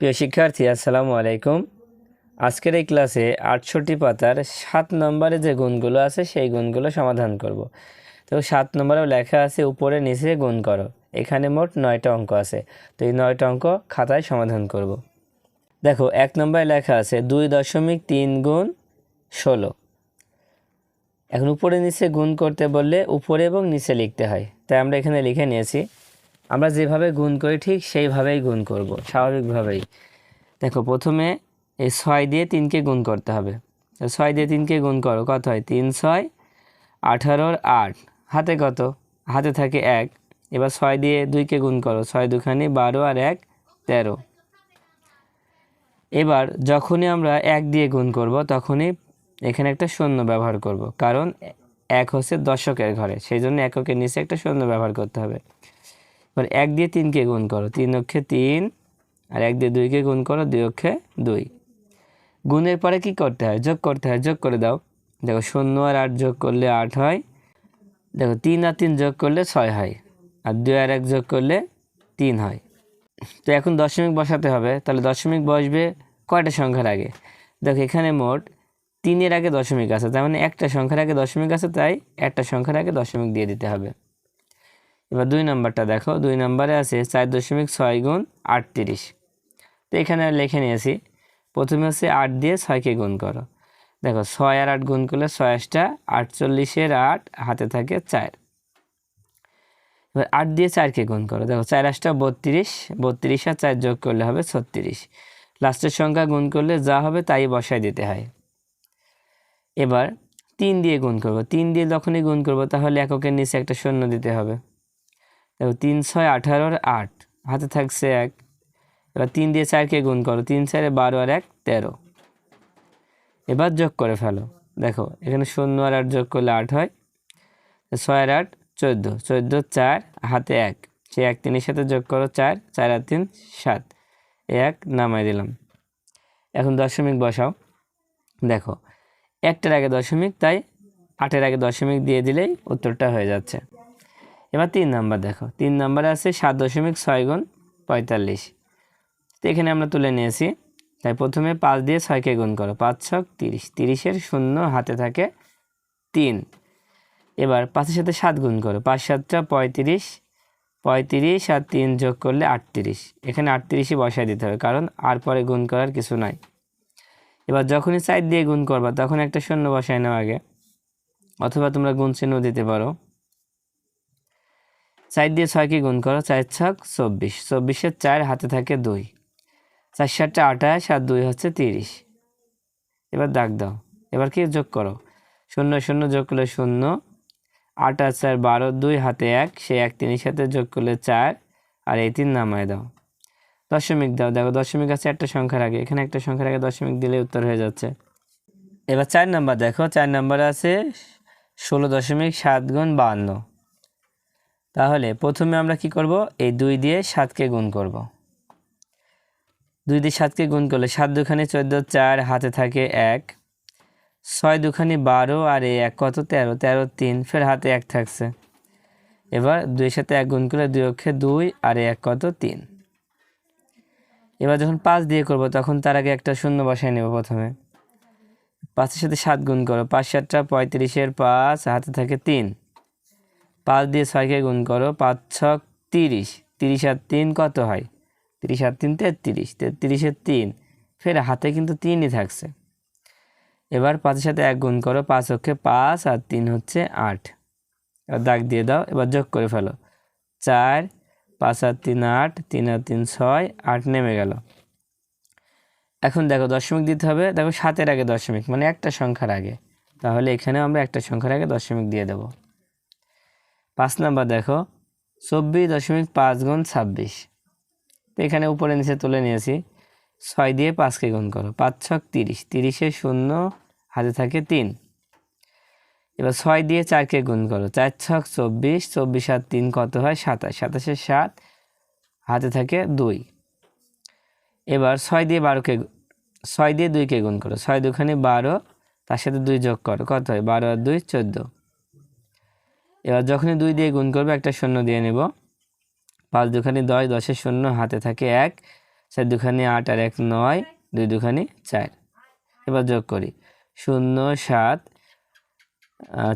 প্রিয় শিক্ষার্থী, আসসালামু আলাইকুম। আজকের এই ক্লাসে আটষট্টি পাতার সাত নম্বরে যে গুণগুলো আছে, সেই গুণগুলো সমাধান করব। তো সাত নম্বরেও লেখা আছে, উপরে নিচে গুণ করো। এখানে মোট নয়টা অঙ্ক আছে। তো এই নয়টা অঙ্ক খাতায় সমাধান করব। দেখো, এক নম্বরে লেখা আছে, দুই দশমিক তিন গুণ ষোলো। এখন উপরে নিচে গুণ করতে বললে উপরে এবং নিচে লিখতে হয়। তাই আমরা এখানে লিখে নিয়েছি আমরা যেভাবে গুণ করি, ঠিক সেইভাবেই গুণ করব, স্বাভাবিকভাবেই। দেখো, প্রথমে এই ছয় দিয়ে তিনকে গুণ করতে হবে। ছয় দিয়ে তিনকে গুণ করো, কত হয়? তিন ছয়, আঠারোর আট। হাতে কত? হাতে থাকে এক। এবার ছয় দিয়ে দুইকে গুণ করো, ছয় দুখানি, বারো আর এক, তেরো। এবার যখনই আমরা এক দিয়ে গুণ করব, তখনই এখানে একটা শূন্য ব্যবহার করব। কারণ এক হচ্ছে দশকের ঘরে, সেই জন্য এককের নিচে একটা শূন্য ব্যবহার করতে হবে। এবার এক দিয়ে তিনকে গুণ করো? তিন অক্ষে তিন আর এক দিয়ে দুইকে গুণ করো? দুই অক্ষে দুই। গুণের পরে কি করতে হয়? যোগ করতে হয়। যোগ করে দাও। দেখো শূন্য আর আট যোগ করলে আট হয়। দেখো তিন আর তিন যোগ করলে ছয় হয়। আর দুই আর এক যোগ করলে তিন হয়। তো এখন দশমিক বসাতে হবে। তাহলে দশমিক বসবে কয়টা সংখ্যার আগে? দেখো এখানে মোট তিনের আগে দশমিক আছে। তার মানে একটা সংখ্যার আগে দশমিক আছে, তাই একটা সংখ্যার আগে দশমিক দিয়ে দিতে হবে। এবার দুই নাম্বারটা দেখো, দুই নাম্বারে আছে চার দশমিক ছয় গুণ আটত্রিশ। তো এখানে লিখে নিয়েছি, প্রথমে হচ্ছে আট দিয়ে ছয়কে গুণ করো। দেখো, ছয় আর আট গুণ করলে ছয় আটটা আটচল্লিশের আট হাতে থাকে চার। এবার আট দিয়ে চারকে গুণ করো। দেখো চার আটটা বত্রিশ বত্রিশ আর চার যোগ করলে হবে ছত্রিশ। লাস্টের সংখ্যা গুণ করলে যা হবে তাই বসায় দিতে হয়। এবার তিন দিয়ে গুণ করব। তিন দিয়ে যখনই গুণ করব তাহলে এককের নিচে একটা শূন্য দিতে হবে। দেখো তিন ছয় আঠারোর আট, হাতে থাকছে এক। এবার তিন দিয়ে চারকে গুণ করো, তিন চারে বারো আর এক, তেরো। এবার যোগ করে ফেলো। দেখো, এখানে শূন্য আর আট যোগ করলে আট হয়। ছয় আর আট, চোদ্দ। চোদ্দ, চার, হাতে এক। সে এক তিনের সাথে যোগ করো, চার চার আর তিন, সাত। এক নামাই দিলাম। এখন দশমিক বসাও। দেখো, একটার আগে দশমিক, তাই আটের আগে দশমিক দিয়ে দিলেই উত্তরটা হয়ে যাচ্ছে। এবার তিন নাম্বার দেখো, তিন নাম্বারে আছে সাত দশমিক ছয় গুণ পঁয়তাল্লিশ। তো এখানে আমরা তুলে নিয়েছি, তাই প্রথমে পাঁচ দিয়ে ছয়কে গুণ করো, পাঁচ ছক তিরিশ, তিরিশের শূন্য হাতে থাকে তিন। এবার পাঁচের সাথে সাত গুণ করো, পাঁচ সাতটা পঁয়ত্রিশ পঁয়ত্রিশ আর তিন যোগ করলে আটত্রিশ। এখানে আটত্রিশই বসায় দিতে হবে, কারণ আর পরে গুণ করার কিছু নাই। এবার যখনই সাইড দিয়ে গুণ করবা, তখন একটা শূন্য বসায় নাও আগে, অথবা তোমরা গুণ চিহ্ন দিতে পারো। চার দিয়ে ছয়কে গুণ করো? চার ছক চব্বিশ। চব্বিশের চার হাতে থাকে দুই। চার সাতটা আঠাশ আর দুই হচ্ছে তিরিশ। এবার দাগ দাও। এবার কি যোগ করো? শূন্য শূন্য যোগ করলে শূন্য। আট আর চার বারো, দুই হাতে এক। সে এক তিনের সাথে যোগ করলে চার। আর এই তিন নামায় দাও। দশমিক দাও। দেখো দশমিক আছে একটা সংখ্যার আগে। এখানে একটা সংখ্যার আগে দশমিক দিলে উত্তর হয়ে যাচ্ছে। এবার চার নাম্বার দেখো। চার নাম্বার আছে ষোলো দশমিক সাত গুণ বাহান্ন তাহলে প্রথমে আমরা কি করব? এই দুই দিয়ে সাতকে গুণ করব। দুই দিয়ে সাতকে গুণ করলে সাত দুখানি চোদ্দ, চার হাতে থাকে এক। ছয় দুখানি বারো আর এই এক কত? তেরো। তেরো তিন, ফের হাতে এক থাকছে। এবার দুইয়ের সাথে এক গুণ করলে দুই অক্ষে দুই আর এক কত? তিন। এবার যখন পাঁচ দিয়ে করব, তখন তার আগে একটা শূন্য বসায় নেব প্রথমে। পাঁচের সাথে সাত গুণ করো। পাঁচ সাতটা পঁয়ত্রিশের পাঁচ, হাতে থাকে তিন। পাঁচ দিয়ে ছয়কে গুণ করো, পাঁচ, ছক, তিরিশ। তিরিশ আর তিন কত হয়? তিরিশ আর তিন, তেত্রিশ। তেত্রিশের তিন। ফের হাতে কিন্তু তিনই থাকছে। এবার পাঁচের সাথে এক গুণ করো, পাঁচ অক্ষে পাঁচ আর তিন হচ্ছে আট। এবার দাগ দিয়ে দাও, এবার যোগ করে ফেলো। চার, পাঁচ আর তিন আট, তিন আর তিন ছয়, আট নেমে গেল। এখন দেখো দশমিক দিতে হবে। দেখো সাতের আগে দশমিক মানে একটা সংখ্যার আগে। তাহলে এখানেও আমরা একটা সংখ্যার আগে দশমিক দিয়ে দেব। পাঁচ নাম্বার দেখো, চব্বিশ দশমিক পাঁচ গুণ ছাব্বিশ। তো এখানে উপরে নিচে তুলে নিয়েছি, ছয় দিয়ে পাঁচকে গুণ করো, পাঁচ ছক তিরিশ, তিরিশে শূন্য, হাতে থাকে তিন। এবার ছয় দিয়ে চারকে গুণ করো, চার ছক চব্বিশ চব্বিশ আর তিন কত হয়? সাতাশ, সাতাশে সাত, হাতে থাকে দুই। এবার ছয় দিয়ে বারোকে, ছয় দিয়ে দুইকে গুণ করো, ছয় দুখানি বারো, তার সাথে দুই যোগ করো, কত হয়? বারো আর দুই, চোদ্দ। এবার যখনই দুই দিয়ে গুণ করবে, একটা শূন্য দিয়ে নেব। পাঁচ দুখানি দশ, দশের শূন্য হাতে থাকে এক, চার দুখানি আট আর এক নয়, দুই দুখানি চার। এবার যোগ করি। শূন্য, সাত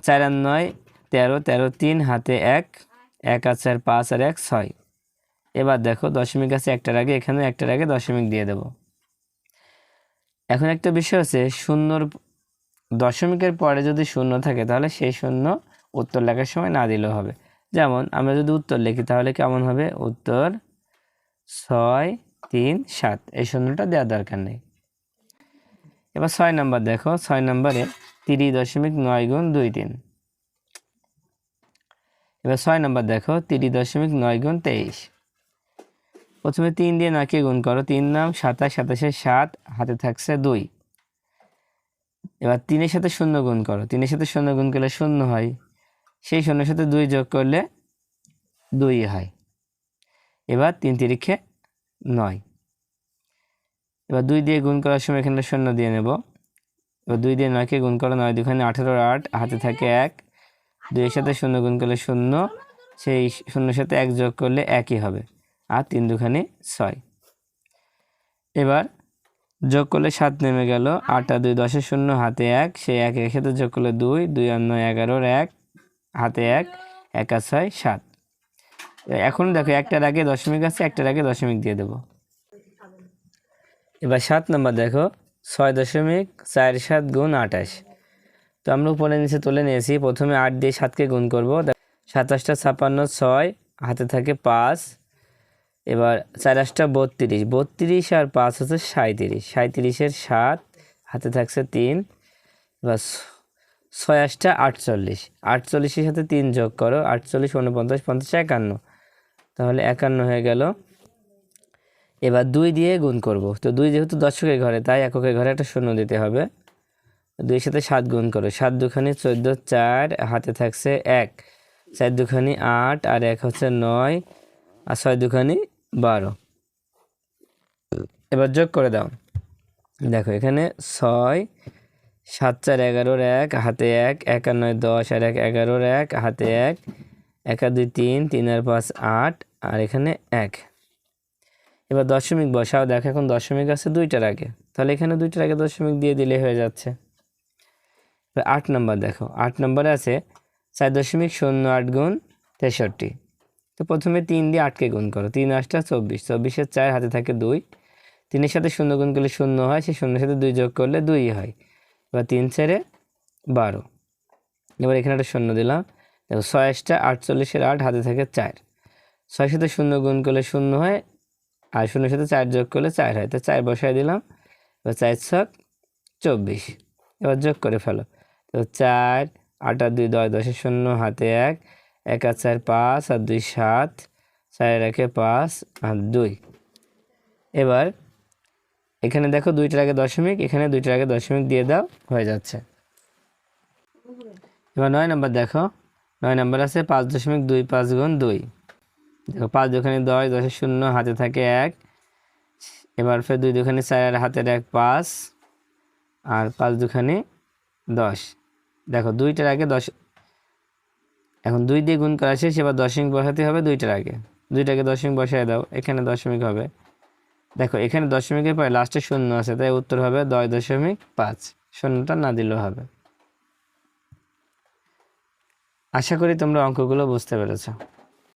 চার আর নয়, তেরো তেরো তিন, হাতে এক এক আর চার পাঁচ আর এক ছয়। এবার দেখো দশমিক আছে একটার আগে, এখানে একটার আগে দশমিক দিয়ে দেব। এখন একটা বিষয় আছে শূন্যর দশমিকের পরে যদি শূন্য থাকে, তাহলে সেই শূন্য উত্তর লেখার সময় না দিলেও হবে। যেমন, আমরা যদি উত্তর লিখি, তাহলে কেমন হবে? উত্তর ছয়, তিন, সাত। এই শূন্যটা দেওয়ার দরকার নেই। এবার ছয় নাম্বার দেখো। ছয় নম্বরে তিরিশ দশমিক নয় গুণ দুই তিন। এবার ছয় নম্বর দেখো। তিরিশ দশমিক নয় গুণ তেইশ। প্রথমে তিন দিয়ে নয়কে গুণ করো। তিন নাম সাতাশ, সাতাশে সাত, হাতে থাকছে দুই। এবার তিনের সাথে শূন্য গুণ করো। তিনের সাথে শূন্য গুণ করলে শূন্য হয়। সেই শূন্যের সাথে দুই যোগ করলে দুই হয়। এবার তিন তিরিখে নয়। এবার দুই দিয়ে গুণ করার সময় এখানে শূন্য দিয়ে নেব। এবার দুই দিয়ে নয়কে গুণ করো নয় দুখানে আঠেরো আট, হাতে থাকে এক। দুইয়ের সাথে শূন্য গুণ করলে শূন্য, সেই শূন্যের সাথে এক যোগ করলে একই হবে, আর তিন দুখানে ছয়। এবার যোগ করলে সাত নেমে গেল, আটটা দুই দশের শূন্য, হাতে এক, সেই এক এর সাথে যোগ করলে দুই দুই আর নয় এগারোর এক। হাতে এক এক ছয়, সাত। এখন দেখো, একটার আগে দশমিক আছে, একটার আগে দশমিক দিয়ে দেবো। এবার সাত নম্বর দেখো, ছয় দশমিক চার সাত গুণ আঠাশ। তো আমরা উপরে নিচে তুলে নিয়েছি, প্রথমে আট দিয়ে সাতকে গুণ করব। সাতাশটা ছাপান্ন ছয়, হাতে থাকে পাঁচ। এবার চার আটটা বত্রিশ বত্রিশ আর পাঁচ হচ্ছে সাঁত্রিশ সাঁত্রিশের সাত, হাতে থাকছে তিন। এবার ছয় আটটা আটচল্লিশ। আটচল্লিশের সাথে তিন যোগ করো, আটচল্লিশ, উনপঞ্চাশ, পঞ্চাশ, একান্ন। তাহলে একান্ন হয়ে গেল। এবার দুই দিয়ে গুণ করব। তো দুই যেহেতু দশকের ঘরে, তাই এককের ঘরে একটা শূন্য দিতে হবে। দুইয়ের সাথে সাত গুণ করো। সাত দুখানি চোদ্দ, চার, হাতে থাকছে এক। চার দুখানি আট আর এক হচ্ছে নয়, আর ছয় দুখানি বারো। এবার যোগ করে দাও। দেখো এখানে ছয় সাত চার এগারোর এক, হাতে এক এক আর নয় দশ, আর এক এগারোর এক, হাতে এক এক আর দুই তিন তিন আর পাঁচ আট, আর এখানে এক। এবার দশমিক বসাও, দেখো এখন দশমিক আছে দুইটার আগে। তাহলে এখানে দুইটার আগে দশমিক দিয়ে দিলে হয়ে যাচ্ছে। এবার আট নম্বর দেখো, আট নম্বরে আছে চার দশমিক শূন্য আট গুণ তেষট্টি। তো প্রথমে তিন দিয়ে আটকে গুণ করো, তিন আটটা চব্বিশ, চব্বিশের চার হাতে থাকে দুই। তিনের সাথে শূন্য গুণ করলে শূন্য হয় সেই শূন্যের সাথে দুই যোগ করলে দুই হয়। এবার তিন চারে বারো। এবার এখানে একটা শূন্য দিলাম। দেখো ছয়শটা আটচল্লিশের আট, হাতে থাকে চার। ছয় সাথে শূন্য গুণ করলে শূন্য হয়, আর শূন্যের সাথে চার যোগ করলে চার হয়। তো চার বসায় দিলাম। এবার চার ছক চব্বিশ। এবার যোগ করে ফেলো। তো চার, আট আর দুই দশ, দশের শূন্য, হাতে এক। এক আর চার পাঁচ, আর দুই সাত। চার একে পাঁচ, আর দুই। এবার এখানে দেখো দুইটার আগে দশমিক, এখানে দুইটার আগে দশমিক দিয়ে দাও, হয়ে যাচ্ছে। এবার নয় নম্বর দেখো, নয় নম্বর আছে পাঁচ দশমিক দুই পাঁচ গুণ দুই। দেখো পাঁচ দুখানি দশ, দশের শূন্য, হাতে থাকে এক। এবার ফের দুই দুখানি চার আর হাতের এক পাঁচ, আর পাঁচ দুখানি দশ। দেখো দুইটার আগে দশ, এখন দুই দিয়ে গুণ করা শেষ, এবার দশমিক বসাতে হবে দুইটার আগে। দুইটাকে দশমিক বসায় দাও, এখানে দশমিক হবে। দেখো, এখানে দশমিকের পরে লাস্টে শূন্য আছে, তাই উত্তর হবে দশ দশমিক পাঁচ। শূন্যটা না দিলেও হবে। আশা করি তোমরা অঙ্কগুলো বুঝতে পেরেছ।